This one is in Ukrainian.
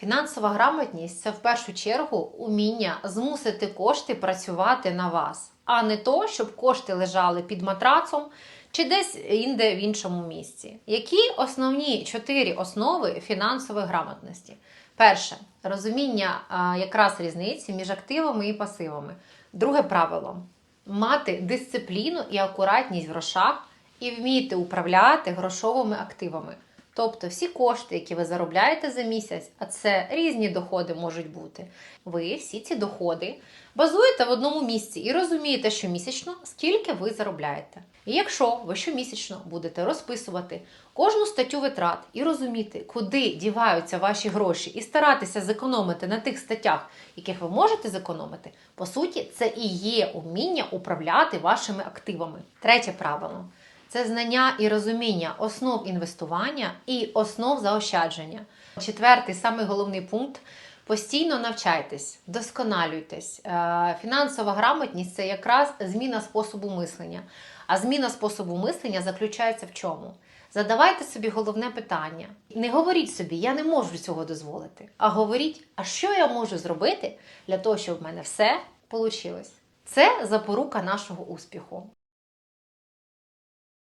Фінансова грамотність це в першу чергу уміння змусити кошти працювати на вас, а не то, щоб кошти лежали під матрацом чи десь інде в іншому місці. Які основні чотири основи фінансової грамотності? Перше розуміння якраз різниці між активами і пасивами. Друге правило мати дисципліну і акуратність в грошах і вміти управляти грошовими активами. Тобто всі кошти, які ви заробляєте за місяць, а це різні доходи можуть бути. Ви всі ці доходи базуєте в одному місці і розумієте щомісячно, скільки ви заробляєте. І якщо ви щомісячно будете розписувати кожну статтю витрат і розуміти, куди діваються ваші гроші, і старатися зекономити на тих статтях, яких ви можете зекономити, по суті, це і є уміння управляти вашими активами. Третє правило це знання і розуміння основ інвестування і основ заощадження. Четвертий, самий головний пункт. Постійно навчайтесь, досконалюйтесь. Е, Фінансова грамотність це якраз зміна способу мислення. А зміна способу мислення заключається в чому? Задавайте собі головне питання. Не говоріть собі, я не можу цього дозволити. А говоріть, а що я можу зробити для того, щоб в мене все вийшло. Це запорука нашого успіху.